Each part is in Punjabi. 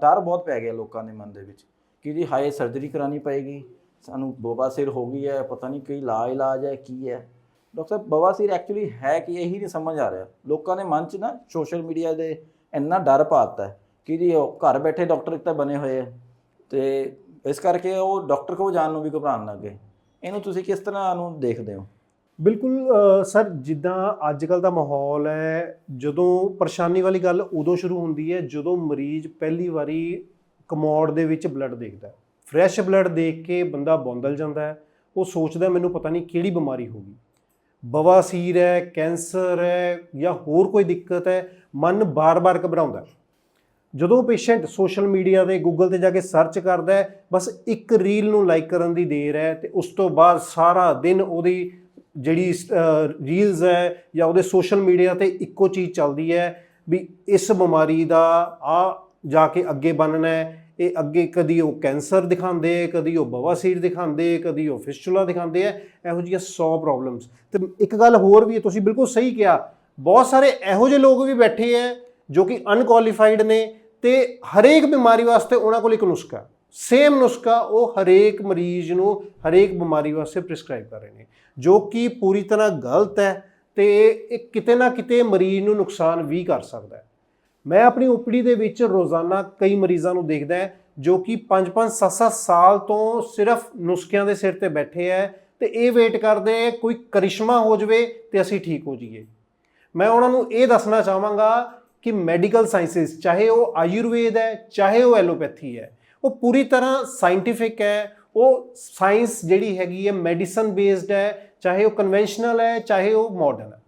ਡਰ ਬਹੁਤ ਪੈ ਗਿਆ ਲੋਕਾਂ ਦੇ ਮਨ ਦੇ ਵਿੱਚ ਕਿ ਜੀ ਹਾਏ ਸਰਜਰੀ ਕਰਾਣੀ ਪਏਗੀ, ਸਾਨੂੰ ਬਵਾਸੀਰ ਹੋ ਗਈ ਹੈ, ਪਤਾ ਨਹੀਂ ਕੀ ਲਾ ਇਲਾਜ ਹੈ, ਕੀ ਹੈ। ਡਾਕਟਰ ਸਾਹਿਬ ਬਵਾਸੀਰ ਐਕਚੁਅਲੀ ਹੈ ਕਿ ਇਹੀ ਨਹੀਂ ਸਮਝ ਆ ਰਿਹਾ। ਲੋਕਾਂ ਦੇ ਮਨ 'ਚ ਨਾ ਸੋਸ਼ਲ ਮੀਡੀਆ ਦੇ ਇੰਨਾ ਡਰ ਪਾਤਾ ਕਿ ਜੀ ਉਹ ਘਰ ਬੈਠੇ ਡਾਕਟਰ ਇੱਕ ਤਾਂ ਬਣੇ ਹੋਏ ਹੈ ਤੇ ਇਸ ਕਰਕੇ ਉਹ ਡਾਕਟਰ ਕੋਲ ਜਾਣ ਨੂੰ ਵੀ ਘਬਰਾਉਣ ਲੱਗੇ ਇਹਨੂੰ ਤੁਸੀਂ ਕਿਸ ਤਰ੍ਹਾਂ ਨੂੰ ਦੇਖਦੇ ਹੋ? ਬਿਲਕੁਲ ਸਰ, ਜਿੱਦਾਂ ਅੱਜ ਕੱਲ ਦਾ ਮਾਹੌਲ ਹੈ, ਜਦੋਂ ਪਰੇਸ਼ਾਨੀ ਵਾਲੀ ਗੱਲ ਉਦੋਂ ਸ਼ੁਰੂ ਹੁੰਦੀ ਹੈ, ਜਦੋਂ ਮਰੀਜ਼ ਪਹਿਲੀ ਵਾਰੀ ਕਮੋਡ ਦੇ ਵਿੱਚ ਬਲੱਡ ਦੇਖਦਾ ਹੈ। ਫਰੈਸ਼ ਬਲੱਡ ਦੇਖ ਕੇ ਬੰਦਾ ਬੌਂਦਲ ਜਾਂਦਾ ਹੈ। ਉਹ ਸੋਚਦਾ, ਮੈਨੂੰ ਪਤਾ ਨਹੀਂ ਕਿਹੜੀ ਬਿਮਾਰੀ ਹੋ ਗਈ। ਬਵਾਸੀਰ ਹੈ, ਕੈਂਸਰ ਹੈ ਜਾਂ ਹੋਰ ਕੋਈ ਦਿੱਕਤ ਹੈ। ਮਨ ਬਾਰ-ਬਾਰ ਘਬਰਾਉਂਦਾ ਹੈ। ਜਦੋਂ ਪੇਸ਼ੈਂਟ ਸੋਸ਼ਲ ਮੀਡੀਆ ਤੇ ਗੂਗਲ ਤੇ ਜਾ ਕੇ ਸਰਚ ਕਰਦਾ ਹੈ, ਬਸ ਇੱਕ ਰੀਲ ਨੂੰ ਲਾਈਕ ਕਰਨ ਦੀ ਦੇਰ ਹੈ ਤੇ ਉਸ ਤੋਂ ਬਾਅਦ ਸਾਰਾ ਦਿਨ ਉਹਦੀ ਜਿਹੜੀ ਰੀਲਸ ਹੈ ਜਾਂ ਉਹਦੇ ਸੋਸ਼ਲ ਮੀਡੀਆ ਤੇ ਇੱਕੋ ਚੀਜ਼ ਚੱਲਦੀ ਹੈ ਵੀ ਇਸ ਬਿਮਾਰੀ ਦਾ ਆ ਜਾ ਕੇ ਅੱਗੇ ਬਣਨਾ ਹੈ, ਇਹ ਅੱਗੇ ਕਦੀ ਉਹ ਕੈਂਸਰ ਦਿਖਾਉਂਦੇ ਕਦੀ ਉਹ ਬਵਾਸੀਰ ਦਿਖਾਉਂਦੇ ਕਦੀ ਉਹ ਫਿਸਚੂਲਾ ਦਿਖਾਉਂਦੇ ਆ ਇਹੋ ਜਿਹੀਆਂ 100 ਪ੍ਰੋਬਲਮਸ ਤੇ ਇੱਕ ਗੱਲ ਹੋਰ ਵੀ ਹੈ, ਤੁਸੀਂ ਬਿਲਕੁਲ ਸਹੀ ਕਿਹਾ, ਬਹੁਤ ਸਾਰੇ ਇਹੋ ਜਿਹੇ ਲੋਕ ਵੀ ਬੈਠੇ ਹੈ ਜੋ ਕਿ ਅਨਕੁਆਲੀਫਾਈਡ ਨੇ ਤੇ ਹਰੇਕ ਬਿਮਾਰੀ ਵਾਸਤੇ ਉਹਨਾਂ ਕੋਲ ਇੱਕ ਨੁਸਖਾ ਸੇਮ ਨੁਸਖਾ ਉਹ ਹਰੇਕ ਮਰੀਜ਼ ਨੂੰ ਹਰੇਕ ਬਿਮਾਰੀ ਵਾਸਤੇ ਪ੍ਰਿਸਕ੍ਰਾਈਬ ਕਰ ਰਹੇ ਨੇ। ਜੋ ਕਿ ਪੂਰੀ ਤਰ੍ਹਾਂ ਗਲਤ ਹੈ ਤੇ ਇਹ ਕਿਤੇ ਨਾ ਕਿਤੇ ਮਰੀਜ਼ ਨੂੰ ਨੁਕਸਾਨ ਵੀ ਕਰ ਸਕਦਾ ਹੈ। ਮੈਂ ਆਪਣੀ ਓਪੀਡੀ ਦੇ ਵਿੱਚ ਰੋਜ਼ਾਨਾ ਕਈ ਮਰੀਜ਼ਾਂ ਨੂੰ ਦੇਖਦਾ ਹੈ, ਜੋ ਕਿ 5-5 7-7 ਸਾਲ ਤੋਂ ਸਿਰਫ ਨੁਸਖਿਆਂ ਦੇ ਸਿਰ ਤੇ ਬੈਠੇ ਹੈ ਤੇ ਇਹ ਵੇਟ ਕਰਦੇ ਹੈ, ਕੋਈ ਕਰਿਸ਼ਮਾ ਹੋ ਜਾਵੇ ਤੇ ਅਸੀਂ ਠੀਕ ਹੋ ਜਾਈਏ। ਮੈਂ ਉਹਨਾਂ ਨੂੰ ਇਹ ਦੱਸਣਾ ਚਾਹਾਂਗਾ ਕਿ ਮੈਡੀਕਲ ਸਾਇੰਸਿਸ ਚਾਹੇ ਉਹ ਆਯੁਰਵੇਦ ਹੈ, ਚਾਹੇ ਉਹ ਐਲੋਪੈਥੀ ਹੈ, ਉਹ ਪੂਰੀ ਤਰ੍ਹਾਂ ਸਾਇੰਟਿਫਿਕ ਹੈ, ਉਹ ਸਾਇੰਸ ਜਿਹੜੀ ਹੈਗੀ ਹੈ ਮੈਡੀਸਨ ਬੇਸਡ ਹੈ ਚਾਹੇ ਉਹ ਕਨਵੈਨਸ਼ਨਲ ਹੈ, ਚਾਹੇ ਉਹ ਮਾਡਰਨ ਹੈ।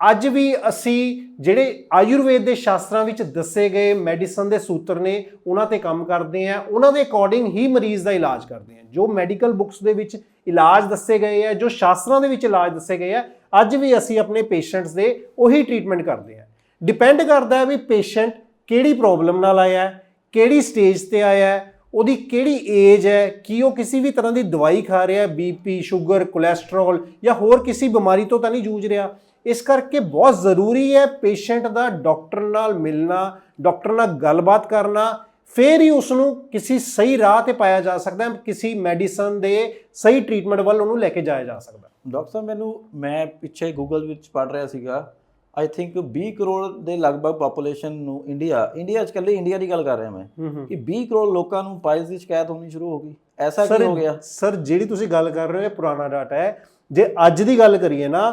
ਅੱਜ ਵੀ ਅਸੀਂ ਜਿਹੜੇ ਆਯੁਰਵੇਦ ਦੇ ਸ਼ਾਸਤਰਾਂ ਵਿੱਚ ਦੱਸੇ ਗਏ ਮੈਡੀਸਨ ਦੇ ਸੂਤਰ ਨੇ, ਉਹਨਾਂ ਤੇ ਕੰਮ ਕਰਦੇ ਆ ਉਹਨਾਂ ਦੇ ਅਕੋਰਡਿੰਗ ਹੀ ਮਰੀਜ਼ ਦਾ ਇਲਾਜ ਕਰਦੇ ਆ ਜੋ ਮੈਡੀਕਲ ਬੁੱਕਸ ਦੇ ਵਿੱਚ ਇਲਾਜ ਦੱਸੇ ਗਏ ਆ ਜੋ ਸ਼ਾਸਤਰਾਂ ਦੇ ਵਿੱਚ ਇਲਾਜ ਦੱਸੇ ਗਏ ਆ ਅੱਜ ਵੀ ਅਸੀਂ ਆਪਣੇ ਪੇਸ਼ੈਂਟਸ ਦੇ ਉਹੀ ਟ੍ਰੀਟਮੈਂਟ ਕਰਦੇ ਆ ਡਿਪੈਂਡ ਕਰਦਾ ਹੈ ਵੀ ਪੇਸ਼ੈਂਟ ਕਿਹੜੀ ਪ੍ਰੋਬਲਮ ਨਾਲ ਆਇਆ ਹੈ, ਕਿਹੜੀ ਸਟੇਜ ਤੇ ਆਇਆ ਹੈ ਉਹਦੀ ਕਿਹੜੀ ਏਜ ਹੈ? ਕੀ ਉਹ ਕਿਸੇ ਵੀ ਤਰ੍ਹਾਂ ਦੀ ਦਵਾਈ ਖਾ ਰਿਹਾ ਹੈ? ਬੀਪੀ ਸ਼ੂਗਰ ਕੋਲੇਸਟ੍ਰੋਲ ਜਾਂ ਹੋਰ ਕਿਸੇ ਬਿਮਾਰੀ ਤੋਂ ਤਾਂ ਨਹੀਂ ਜੂਝ ਰਿਹਾ? ਇਸ ਕਰਕੇ ਬਹੁਤ ਜ਼ਰੂਰੀ ਹੈ ਪੇਸ਼ੈਂਟ ਦਾ ਡਾਕਟਰ ਨਾਲ ਮਿਲਣਾ ਡਾਕਟਰ ਨਾਲ ਗੱਲਬਾਤ ਕਰਨਾ, ਫਿਰ ਹੀ ਉਸ ਨੂੰ ਕਿਸੇ ਸਹੀ ਰਾਹ ਤੇ ਪਾਇਆ ਜਾ ਸਕਦਾ ਹੈ, ਕਿਸੇ ਮੈਡੀਸਨ ਦੇ ਸਹੀ ਟ੍ਰੀਟਮੈਂਟ ਵੱਲ ਉਹਨੂੰ ਲੈ ਕੇ ਜਾਇਆ ਜਾ ਸਕਦਾ ਡਾਕਟਰ ਸਾਹਿਬ ਮੈਨੂੰ, ਮੈਂ ਪਿੱਛੇ ਗੂਗਲ ਵਿੱਚ ਪੜ੍ਹ ਰਿਹਾ ਸੀਗਾ ਆਈ ਥਿੰਕ 20 ਕਰੋੜ ਦੇ ਲਗਭਗ ਪੋਪੂਲੇਸ਼ਨ ਨੂੰ ਇੰਡੀਆ ਇੰਡੀਆ 'ਚ ਇਕੱਲੇ ਇੰਡੀਆ ਦੀ ਗੱਲ ਕਰ ਰਿਹਾ ਮੈਂ ਕਿ 20 ਕਰੋੜ ਲੋਕਾਂ ਨੂੰ ਪਾਇਲਸ ਦੀ ਸ਼ਿਕਾਇਤ ਹੋਣੀ ਸ਼ੁਰੂ ਹੋ ਗਈ। ਐਸਾ ਸਰ ਕੀ ਹੋ ਗਿਆ? ਸਰ ਜਿਹੜੀ ਤੁਸੀਂ ਗੱਲ ਕਰ ਰਹੇ ਹੋ ਇਹ ਪੁਰਾਣਾ ਡਾਟਾ ਹੈ। ਜੇ ਅੱਜ ਦੀ ਗੱਲ ਕਰੀਏ ਨਾ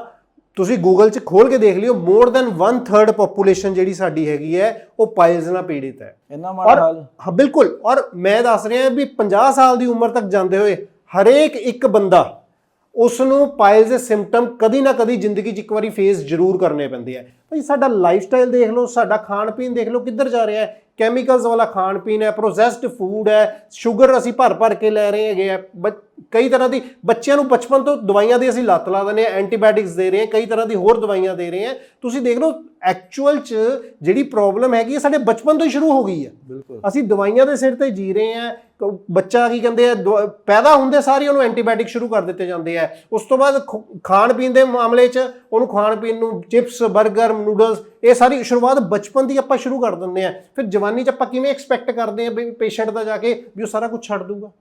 ਤੁਸੀਂ ਗੂਗਲ 'ਚ ਖੋਲ ਕੇ ਦੇਖ ਲਿਓ ਮੋਰ ਦੈਨ 1/3 ਪੋਪੂਲੇਸ਼ਨ ਜਿਹੜੀ ਸਾਡੀ ਹੈਗੀ ਹੈ ਉਹ ਪਾਇਲਸ ਨਾਲ ਪੀੜਿਤ ਹੈ। ਇੰਨਾ ਮਾੜਾ ਹਾਲ। ਹਾਂ ਬਿਲਕੁਲ। ਔਰ ਮੈਂ ਦੱਸ ਰਿਹਾ ਵੀ 50 ਸਾਲ ਦੀ ਉਮਰ ਤੱਕ ਜਾਂਦੇ ਹੋਏ ਹਰੇਕ ਇੱਕ ਬੰਦਾ ਉਸ ਨੂੰ ਪਾਇਲਸ ਦੇ ਸਿੰਪਟਮ ਕਦੀ ਨਾ ਕਦੀ ਜ਼ਿੰਦਗੀ 'ਚ ਇੱਕ ਵਾਰੀ ਫੇਸ ਜ਼ਰੂਰ ਕਰਨੇ ਪੈਂਦੇ ਆ। ਭਾਈ ਸਾਡਾ ਲਾਈਫ ਸਟਾਈਲ ਦੇਖ ਲਓ, ਸਾਡਾ ਖਾਣ ਪੀਣ ਦੇਖ ਲਓ, ਕਿੱਧਰ ਜਾ ਰਿਹਾ ਹੈ? ਕੈਮੀਕਲਸ ਵਾਲਾ ਖਾਣ ਪੀਣ ਹੈ ਪ੍ਰੋਸੈਸਡ ਫੂਡ ਹੈ ਸ਼ੂਗਰ ਅਸੀਂ ਭਰ ਭਰ ਕੇ ਲੈ ਰਹੇ ਹੈਗੇ ਆ। ਬ- ਕਈ ਤਰ੍ਹਾਂ ਦੀ ਬੱਚਿਆਂ ਨੂੰ ਬਚਪਨ ਤੋਂ ਦਵਾਈਆਂ ਦੀ ਅਸੀਂ ਲੱਤ ਲਾ ਦਿੰਦੇ ਆ ਐਂਟੀਬਾਇਓਟਿਕਸ ਦੇ ਰਹੇ ਹਾਂ ਕਈ ਤਰ੍ਹਾਂ ਦੀ ਹੋਰ ਦਵਾਈਆਂ ਦੇ ਰਹੇ ਹਾਂ। ਤੁਸੀਂ ਦੇਖ ਲਓ ਐਕਚੁਅਲ 'ਚ ਜਿਹੜੀ ਪ੍ਰੋਬਲਮ ਹੈਗੀ ਹੈ ਸਾਡੇ ਬਚਪਨ ਤੋਂ ਹੀ ਸ਼ੁਰੂ ਹੋ ਗਈ ਹੈ ਬਿਲਕੁਲ। ਅਸੀਂ ਦਵਾਈਆਂ ਦੇ ਸਿਰ ਤੇ ਜੀ ਰਹੇ ਕ- ਬੱਚਾ ਕੀ ਕਹਿੰਦੇ ਆ ਪੈਦਾ ਹੁੰਦੇ ਸਾਰੀ ਉਹਨੂੰ ਐਂਟੀਬਾਇਓਟਿਕ ਸ਼ੁਰੂ ਕਰ ਦਿੱਤੇ ਜਾਂਦੇ ਆ। ਉਸ ਤੋਂ ਬਾਅਦ ਖਾਣ ਪੀਣ ਦੇ ਮਾਮਲੇ 'ਚ ਉਹਨੂੰ ਖਾਣ ਪੀਣ ਨੂੰ ਚਿਪਸ 버ਗਰ ਨੂਡਲਸ ਇਹ ਸਾਰੀ ਸ਼ੁਰੂਆਤ ਬਚਪਨ ਦੀ ਆਪਾਂ ਸ਼ੁਰੂ ਕਰ ਦਿੰਦੇ ਆ ਫਿਰ ਜਵਾਨੀ 'ਚ ਆਪਾਂ ਕਿਵੇਂ ਐਕਸਪੈਕਟ ਕਰਦੇ ਆ ਵੀ ਪੇਸ਼ੈਂਟ ਦਾ ਜਾ ਕੇ ਵੀ ਉਹ ਸਾਰਾ ਕੁਝ ਛੱਡ ਦੂਗਾ?